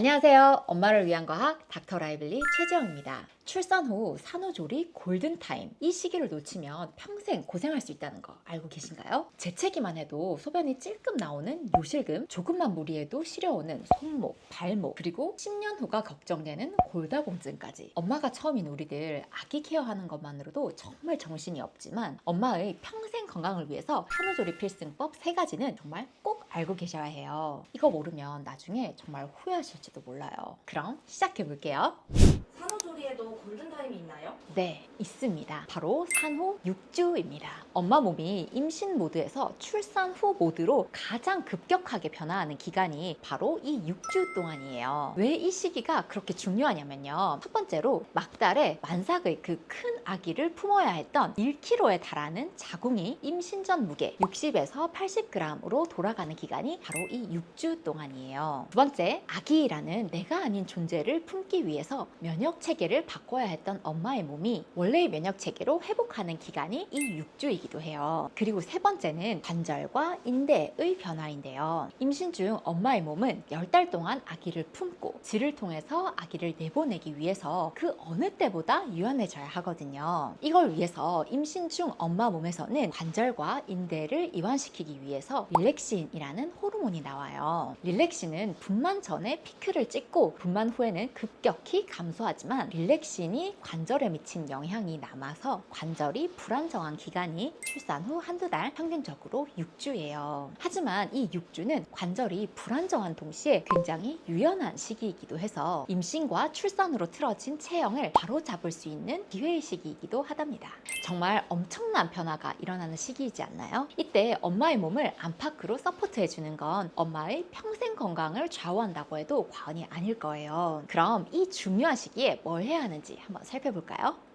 안녕하세요. 엄마를 위한 과학 닥터 라이블리 최지영입니다. 출산 후 산후조리 골든타임. 이 시기를 놓치면 평생 고생할 수 있다는 거 알고 계신가요? 재채기만 해도 소변이 찔끔 나오는 요실금, 조금만 무리해도 시려오는 손목, 발목, 그리고 10년 후가 걱정되는 골다공증까지. 엄마가 처음인 우리들 아기 케어하는 것만으로도 정말 정신이 없지만 엄마의 평생 건강을 위해서 산후조리 필승법 세 가지는 정말 꼭 알고 계셔야 해요. 이거 모르면 나중에 정말 후회하실지도 몰라요. 그럼 시작해 볼게요. 조리에도 골든타임이 있나요? 네, 있습니다. 바로 산후 6주입니다. 엄마 몸이 임신 모드에서 출산 후 모드로 가장 급격하게 변화하는 기간이 바로 이 6주 동안이에요. 왜 이 시기가 그렇게 중요하냐면요. 첫 번째로 막달에 만삭의 그 큰 아기를 품어야 했던 1kg에 달하는 자궁이 임신 전 무게 60에서 80g으로 돌아가는 기간이 바로 이 6주 동안이에요. 두 번째, 아기라는 내가 아닌 존재를 품기 위해서 면역 체계를 바꿔야 했던 엄마의 몸이 원래의 면역 체계로 회복하는 기간이 이 6주이기도 해요. 그리고 세 번째는 관절과 인대의 변화인데요. 임신 중 엄마의 몸은 10달 동안 아기를 품고 질을 통해서 아기를 내보내기 위해서 그 어느 때보다 유연해져야 하거든요. 이걸 위해서 임신 중 엄마 몸에서는 관절과 인대를 이완시키기 위해서 릴렉신이라는 호르몬이 나와요. 릴렉신은 분만 전에 피크를 찍고 분만 후에는 급격히 감소하지만 릴렉신이 관절에 미친 영향이 남아서 관절이 불안정한 기간이 출산 후 한두 달 평균적으로 6주예요. 하지만 이 6주는 관절이 불안정한 동시에 굉장히 유연한 시기이기도 해서 임신과 출산으로 틀어진 체형을 바로 잡을 수 있는 기회의 시기이기도 하답니다. 정말 엄청난 변화가 일어나는 시기이지 않나요? 이때 엄마의 몸을 안팎으로 서포트해 주는 건 엄마의 평생 건강을 좌우한다고 해도 과언이 아닐 거예요. 그럼 이 중요한 시기에 뭘 해야 하는지 한번 살펴볼까요?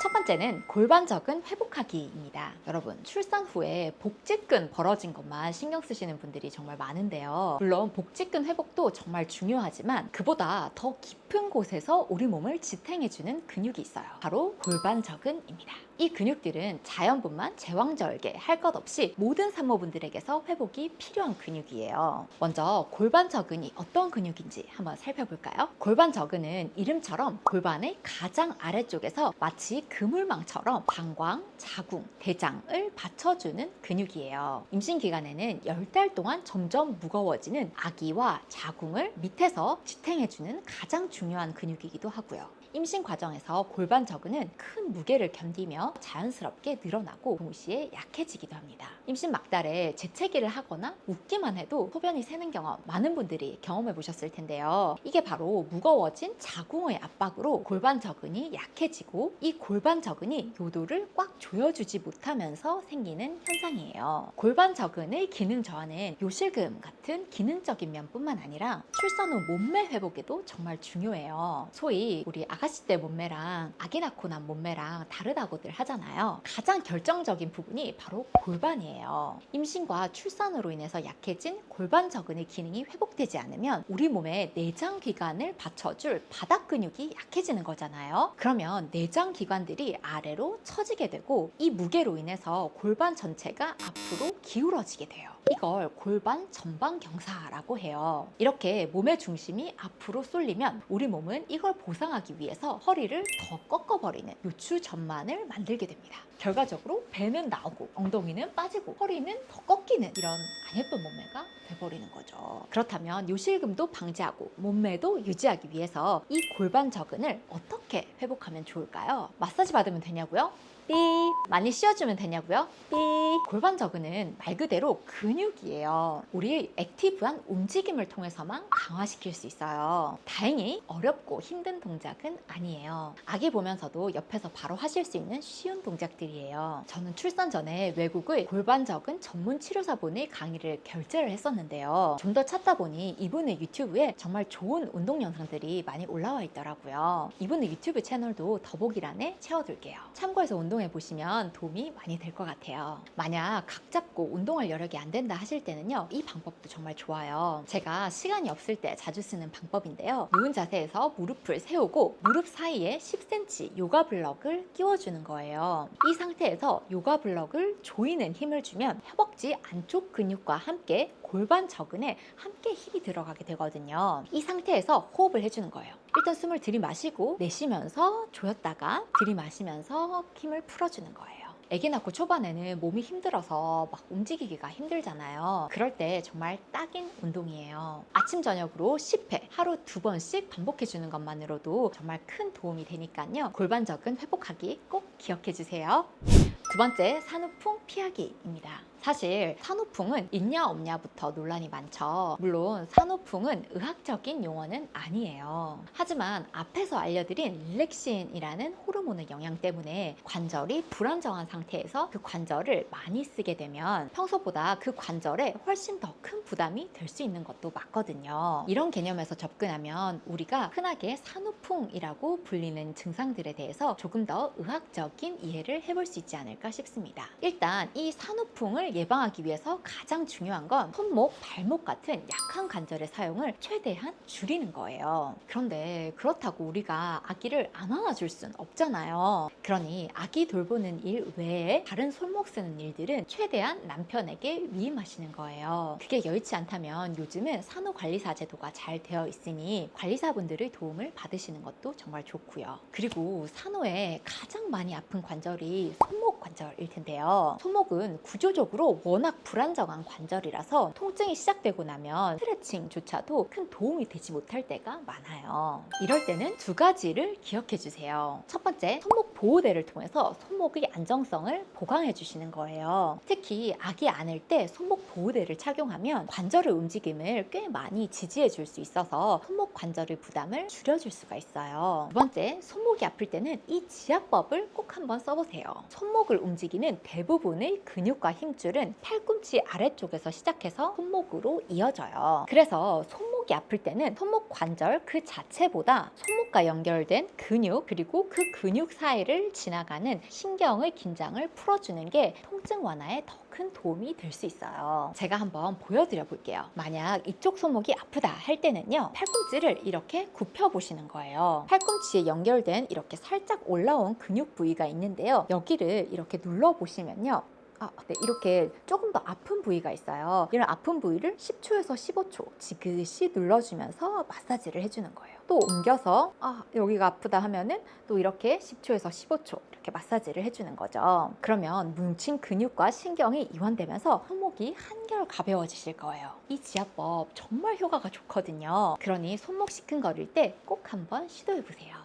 첫 번째는 골반적은 회복하기입니다. 여러분, 출산 후에 복직근 벌어진 것만 신경 쓰시는 분들이 정말 많은데요. 물론 복직근 회복도 정말 중요하지만 그보다 더 깊은 곳에서 우리 몸을 지탱해주는 근육이 있어요. 바로 골반적은입니다. 이 근육들은 자연분만 제왕절개 할 것 없이 모든 산모분들에게서 회복이 필요한 근육이에요. 먼저 골반적은이 어떤 근육인지 한번 살펴볼까요? 골반적은은 이름처럼 골반의 가장 아래쪽에서 마치 그물망처럼 방광, 자궁, 대장을 받쳐주는 근육이에요. 임신 기간에는 10달 동안 점점 무거워지는 아기와 자궁을 밑에서 지탱해주는 가장 중요한 근육이기도 하고요. 임신 과정에서 골반 저근은 큰 무게를 견디며 자연스럽게 늘어나고 동시에 약해지기도 합니다. 임신 막달에 재채기를 하거나 웃기만 해도 소변이 새는 경험 많은 분들이 경험해 보셨을 텐데요. 이게 바로 무거워진 자궁의 압박으로 골반 저근이 약해지고 이 골반 저근이 요도를 꽉 조여주지 못하면서 생기는 현상이에요. 골반 저근의 기능 저하는 요실금 같은 기능적인 면뿐만 아니라 출산 후 몸매 회복에도 정말 중요해요. 소위 우리 아가씨 때 몸매랑 아기 낳고 난 몸매랑 다르다고들 하잖아요. 가장 결정적인 부분이 바로 골반이에요. 임신과 출산으로 인해서 약해진 골반 저근의 기능이 회복되지 않으면 우리 몸의 내장 기관을 받쳐줄 바닥 근육이 약해지는 거잖아요. 그러면 내장 기관 들이 아래로 처지게 되고 이 무게로 인해서 골반 전체가 앞으로 기울어지게 돼요. 이걸 골반 전방 경사라고 해요. 이렇게 몸의 중심이 앞으로 쏠리면 우리 몸은 이걸 보상하기 위해서 허리를 더 꺾어버리는 요추 전만을 만들게 됩니다. 결과적으로 배는 나오고 엉덩이는 빠지고 허리는 더 꺾이는 이런 안 예쁜 몸매가 돼버리는 거죠. 그렇다면 요실금도 방지하고 몸매도 유지하기 위해서 이 골반 저근을 어떻게 회복하면 좋을까요? 마사지 받으면 되냐고요? 삐 많이 씌워주면 되냐고요? 삐 골반 저근은 말 그대로 근육이에요. 우리의 액티브한 움직임을 통해서만 강화시킬 수 있어요. 다행히 어렵고 힘든 동작은 아니에요. 아기 보면서도 옆에서 바로 하실 수 있는 쉬운 동작들이에요. 저는 출산 전에 외국의 골반 저근 전문 치료사분의 강의를 결제를 했었는데요. 좀 더 찾다 보니 이분의 유튜브에 정말 좋은 운동 영상들이 많이 올라와 있더라고요. 이분의 유튜브 채널도 더보기란에 채워둘게요. 참고해서 운동 운동해 보시면 도움이 많이 될 것 같아요. 만약 각 잡고 운동할 여력이 안 된다 하실 때는요, 이 방법도 정말 좋아요. 제가 시간이 없을 때 자주 쓰는 방법인데요. 누운 자세에서 무릎을 세우고 무릎 사이에 10cm 요가 블럭을 끼워주는 거예요. 이 상태에서 요가 블럭을 조이는 힘을 주면 허벅지 안쪽 근육과 함께 골반 저근에 함께 힘이 들어가게 되거든요. 이 상태에서 호흡을 해주는 거예요. 일단 숨을 들이마시고 내쉬면서 조였다가 들이마시면서 힘을 풀어주는 거예요. 아기 낳고 초반에는 몸이 힘들어서 막 움직이기가 힘들잖아요. 그럴 때 정말 딱인 운동이에요. 아침 저녁으로 10회 하루 두 번씩 반복해 주는 것만으로도 정말 큰 도움이 되니까요. 골반 적은 회복하기 꼭 기억해 주세요. 두 번째 산후풍 피하기입니다. 사실 산후풍은 있냐 없냐부터 논란이 많죠. 물론 산후풍은 의학적인 용어는 아니에요. 하지만 앞에서 알려드린 릴렉신이라는 호르몬의 영향 때문에 관절이 불안정한 상태에서 그 관절을 많이 쓰게 되면 평소보다 그 관절에 훨씬 더 큰 부담이 될 수 있는 것도 맞거든요. 이런 개념에서 접근하면 우리가 흔하게 산후풍이라고 불리는 증상들에 대해서 조금 더 의학적인 이해를 해볼 수 있지 않을까 싶습니다. 일단 이 산후풍을 예방하기 위해서 가장 중요한 건 손목, 발목 같은 약한 관절의 사용을 최대한 줄이는 거예요. 그런데 그렇다고 우리가 아기를 안 안아줄 순 없잖아요. 그러니 아기 돌보는 일 외에 다른 손목 쓰는 일들은 최대한 남편에게 위임하시는 거예요. 그게 여의치 않다면 요즘은 산후관리사 제도가 잘 되어 있으니 관리사분들의 도움을 받으시는 것도 정말 좋고요. 그리고 산후에 가장 많이 아픈 관절이 손목 관절일 텐데요. 손목은 구조적으로 워낙 불안정한 관절이라서 통증이 시작되고 나면 스트레칭조차도 큰 도움이 되지 못할 때가 많아요. 이럴 때는 두 가지를 기억해 주세요. 첫 번째, 손목 보호대를 통해서 손목의 안정성을 보강해 주시는 거예요. 특히 아기 안을 때 손목 보호대를 착용하면 관절의 움직임을 꽤 많이 지지해 줄 수 있어서 손목 관절의 부담을 줄여줄 수가 있어요. 두 번째, 손목이 아플 때는 이 지압법을 꼭 한번 써보세요. 손목을 움직이는 대부분의 근육과 힘줄 은 팔꿈치 아래쪽에서 시작해서 손목으로 이어져요. 그래서 손목이 아플 때는 손목 관절 그 자체보다 손목과 연결된 근육 그리고 그 근육 사이를 지나가는 신경의 긴장을 풀어주는 게 통증 완화에 더 큰 도움이 될 수 있어요. 제가 한번 보여드려 볼게요. 만약 이쪽 손목이 아프다 할 때는요, 팔꿈치를 이렇게 굽혀 보시는 거예요. 팔꿈치에 연결된 이렇게 살짝 올라온 근육 부위가 있는데요. 여기를 이렇게 눌러 보시면요. 아, 네, 이렇게 조금 더 아픈 부위가 있어요. 이런 아픈 부위를 10초에서 15초 지그시 눌러주면서 마사지를 해주는 거예요. 또 옮겨서 아, 여기가 아프다 하면은 또 이렇게 10초에서 15초 이렇게 마사지를 해주는 거죠. 그러면 뭉친 근육과 신경이 이완되면서 손목이 한결 가벼워지실 거예요. 이 지압법 정말 효과가 좋거든요. 그러니 손목 시큰거릴 때 꼭 한번 시도해 보세요.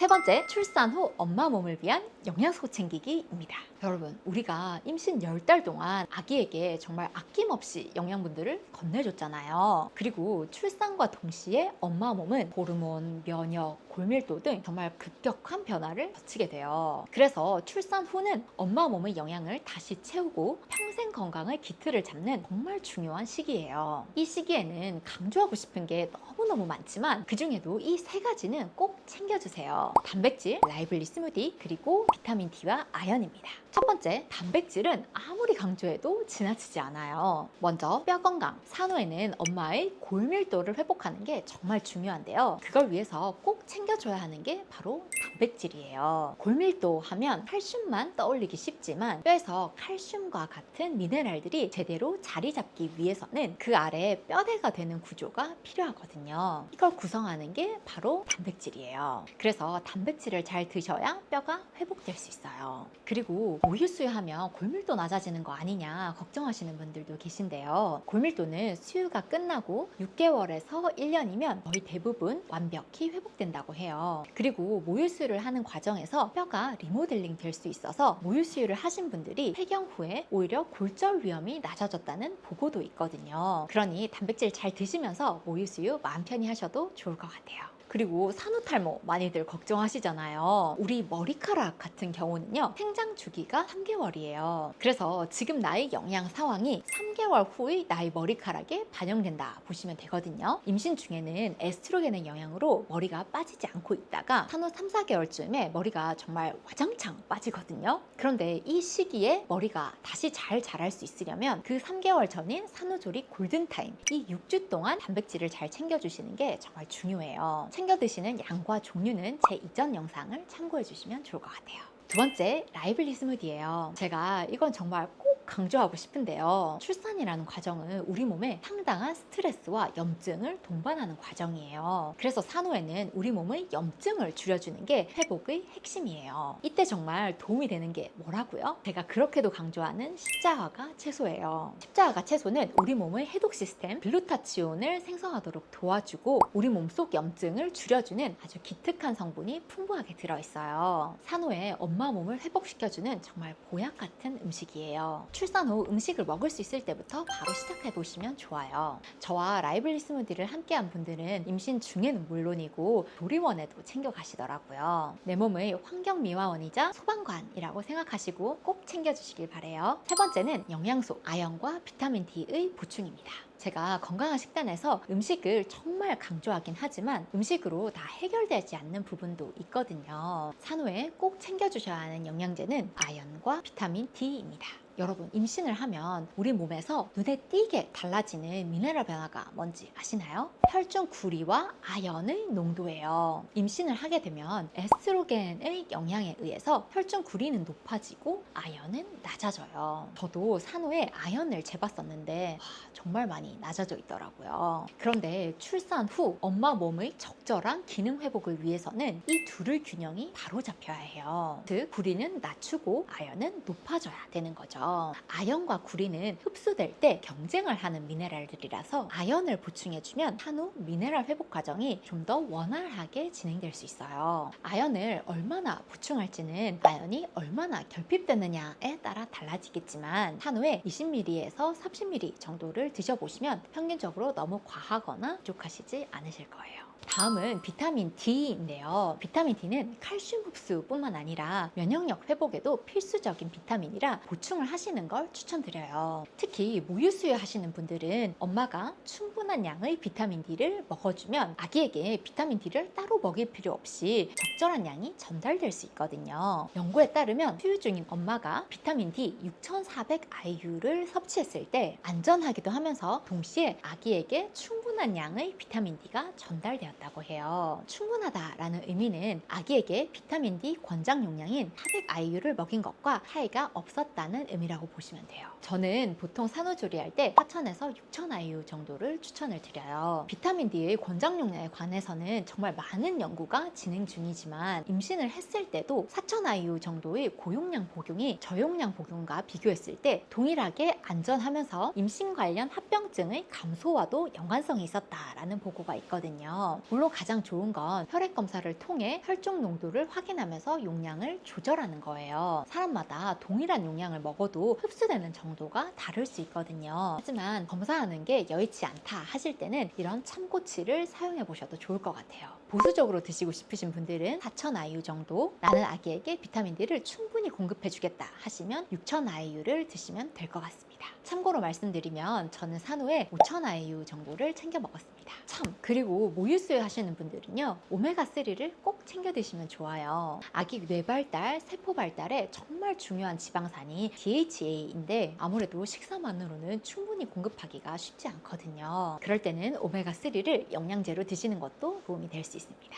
세 번째, 출산 후 엄마 몸을 위한 영양소 챙기기입니다. 여러분, 우리가 임신 10달 동안 아기에게 정말 아낌없이 영양분들을 건네줬잖아요. 그리고 출산과 동시에 엄마 몸은 호르몬, 면역, 골밀도 등 정말 급격한 변화를 거치게 돼요. 그래서 출산 후는 엄마 몸의 영양을 다시 채우고 평생 건강의 기틀을 잡는 정말 중요한 시기예요. 이 시기에는 강조하고 싶은 게 너무너무 많지만 그 중에도 이 세 가지는 꼭 챙겨주세요. 단백질, 라이블리 스무디, 그리고 비타민 D와 아연입니다. 첫 번째, 단백질은 아무리 강조해도 지나치지 않아요. 먼저 뼈 건강, 산후에는 엄마의 골밀도를 회복하는 게 정말 중요한데요. 그걸 위해서 꼭 챙겨 줘야 하는 게 바로 단백질이에요. 골밀도 하면 칼슘만 떠올리기 쉽지만 뼈에서 칼슘과 같은 미네랄들이 제대로 자리 잡기 위해서는 그 아래 뼈대가 되는 구조가 필요하거든요. 이걸 구성하는 게 바로 단백질이에요. 그래서 단백질을 잘 드셔야 뼈가 회복될 수 있어요. 그리고 우유 수유하면 골밀도 낮아지는 거 아니냐 걱정하시는 분들도 계신데요. 골밀도는 수유가 끝나고 6개월에서 1년이면 거의 대부분 완벽히 회복된다고 해요. 그리고 모유 수유를 하는 과정에서 뼈가 리모델링 될 수 있어서 모유 수유를 하신 분들이 폐경 후에 오히려 골절 위험이 낮아졌다는 보고도 있거든요. 그러니 단백질 잘 드시면서 모유 수유 마음 편히 하셔도 좋을 것 같아요. 그리고 산후탈모 많이들 걱정 걱정하시잖아요. 우리 머리카락 같은 경우는요, 생장 주기가 3개월이에요. 그래서 지금 나의 영양 상황이 3개월 후의 나의 머리카락에 반영된다 보시면 되거든요. 임신 중에는 에스트로겐의 영향으로 머리가 빠지지 않고 있다가 산후 3, 4개월쯤에 머리가 정말 와장창 빠지거든요. 그런데 이 시기에 머리가 다시 잘 자랄 수 있으려면 그 3개월 전인 산후조리 골든타임, 이 6주 동안 단백질을 잘 챙겨주시는 게 정말 중요해요. 챙겨 드시는 양과 종류는 제 이전 영상을 참고해 주시면 좋을 것 같아요. 두 번째, 라이블리 스무디예요. 제가 이건 정말 꼭 강조하고 싶은데요. 출산이라는 과정은 우리 몸에 상당한 스트레스와 염증을 동반하는 과정이에요. 그래서 산후에는 우리 몸의 염증을 줄여주는 게 회복의 핵심이에요. 이때 정말 도움이 되는 게 뭐라고요? 제가 그렇게도 강조하는 십자화가 채소예요. 십자화가 채소는 우리 몸의 해독 시스템 글루타치온을 생성하도록 도와주고 우리 몸속 염증을 줄여주는 아주 기특한 성분이 풍부하게 들어있어요. 산후에 엄마 몸을 회복시켜주는 정말 보약 같은 음식이에요. 출산 후 음식을 먹을 수 있을 때부터 바로 시작해 보시면 좋아요. 저와 라이블리 스무디를 함께한 분들은 임신 중에는 물론이고 조리원에도 챙겨 가시더라고요. 내 몸의 환경 미화원이자 소방관이라고 생각하시고 꼭 챙겨주시길 바래요. 세 번째는 영양소, 아연과 비타민 D의 보충입니다. 제가 건강한 식단에서 음식을 정말 강조하긴 하지만 음식으로 다 해결되지 않는 부분도 있거든요. 산후에 꼭 챙겨주셔야 하는 영양제는 아연과 비타민 D입니다. 여러분 임신을 하면 우리 몸에서 눈에 띄게 달라지는 미네랄 변화가 뭔지 아시나요? 혈중 구리와 아연의 농도예요. 임신을 하게 되면 에스트로겐의 영향에 의해서 혈중 구리는 높아지고 아연은 낮아져요. 저도 산후에 아연을 재봤었는데 와, 정말 많이 낮아져 있더라고요. 그런데 출산 후 엄마 몸의 적절한 기능 회복을 위해서는 이 둘의 균형이 바로 잡혀야 해요. 즉 구리는 낮추고 아연은 높아져야 되는 거죠. 아연과 구리는 흡수될 때 경쟁을 하는 미네랄들이라서 아연을 보충해주면 산후 미네랄 회복 과정이 좀 더 원활하게 진행될 수 있어요. 아연을 얼마나 보충할지는 아연이 얼마나 결핍되느냐에 따라 달라지겠지만 산후에 20ml에서 30ml 정도를 드셔보시면 평균적으로 너무 과하거나 부족하시지 않으실 거예요. 다음은 비타민 D인데요. 비타민 D는 칼슘 흡수뿐만 아니라 면역력 회복에도 필수적인 비타민이라 보충을 하시는 걸 추천드려요. 특히 모유수유 하시는 분들은 엄마가 충분한 양의 비타민 D를 먹어주면 아기에게 비타민 D를 따로 먹일 필요 없이 적절한 양이 전달될 수 있거든요. 연구에 따르면 수유 중인 엄마가 비타민 D 6,400 IU를 섭취했을 때 안전하기도 하면서 동시에 아기에게 충분한 양의 비타민 D가 전달되었다 고 해요. 충분하다라는 의미는 아기에게 비타민 D 권장 용량인 400 IU를 먹인 것과 차이가 없었다는 의미라고 보시면 돼요. 저는 보통 산후조리할 때 4,000에서 6,000 IU 정도를 추천을 드려요. 비타민 D의 권장 용량에 관해서는 정말 많은 연구가 진행 중이지만 임신을 했을 때도 4,000 IU 정도의 고용량 복용이 저용량 복용과 비교했을 때 동일하게 안전하면서 임신 관련 합병증의 감소와도 연관성이 있었다라는 보고가 있거든요. 물론 가장 좋은 건 혈액 검사를 통해 혈중 농도를 확인하면서 용량을 조절하는 거예요. 사람마다 동일한 용량을 먹어도 흡수되는 정도가 다를 수 있거든요. 하지만 검사하는 게 여의치 않다 하실 때는 이런 참고치를 사용해 보셔도 좋을 것 같아요. 보수적으로 드시고 싶으신 분들은 4,000 IU 정도, 나는 아기에게 비타민 D를 충분히 공급해 주겠다 하시면 6,000 IU를 드시면 될 것 같습니다. 참고로 말씀드리면 저는 산후에 5,000 IU 정도를 챙겨 먹었습니다. 참, 그리고 모유수유 하시는 분들은요, 오메가3를 꼭 챙겨 드시면 좋아요. 아기 뇌 발달, 세포 발달에 정말 중요한 지방산이 DHA인데 아무래도 식사만으로는 충분히 공급하기가 쉽지 않거든요. 그럴 때는 오메가3를 영양제로 드시는 것도 도움이 될 수 있습니다.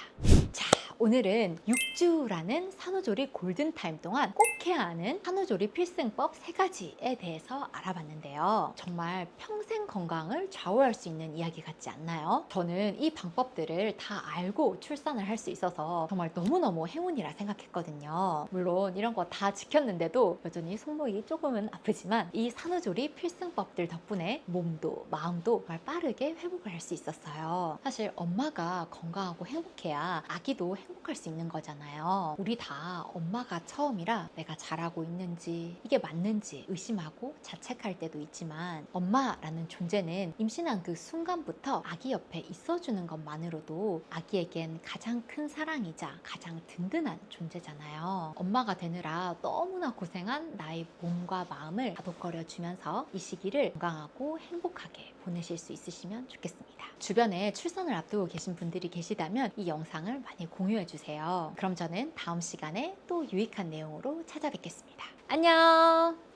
자, 오늘은 6주라는 산후조리 골든타임 동안 꼭 해야 하는 산후조리 필승법 세가지에 대해서 알아봤는데요. 정말 평생 건강을 좌우할 수 있는 이야기 같지 않나요? 저는 이 방법들을 다 알고 출산을 할 수 있어서 정말 너무너무 행운이라 생각했거든요. 물론 이런 거 다 지켰는데도 여전히 손목이 조금은 아프지만 이 산후조리 필승법들 덕분에 몸도 마음도 정말 빠르게 회복을 할 수 있었어요. 사실 엄마가 건강하고 행복해야 아기도. 행복할 수 있는 거잖아요. 우리 다 엄마가 처음이라 내가 잘하고 있는지 이게 맞는지 의심하고 자책할 때도 있지만 엄마라는 존재는 임신한 그 순간부터 아기 옆에 있어주는 것만으로도 아기에겐 가장 큰 사랑이자 가장 든든한 존재잖아요. 엄마가 되느라 너무나 고생한 나의 몸과 마음을 다독거려 주면서 이 시기를 건강하고 행복하게 보내실 수 있으시면 좋겠습니다. 주변에 출산을 앞두고 계신 분들이 계시다면 이 영상을 많이 공유해 주세요. 그럼 저는 다음 시간에 또 유익한 내용으로 찾아뵙겠습니다. 안녕!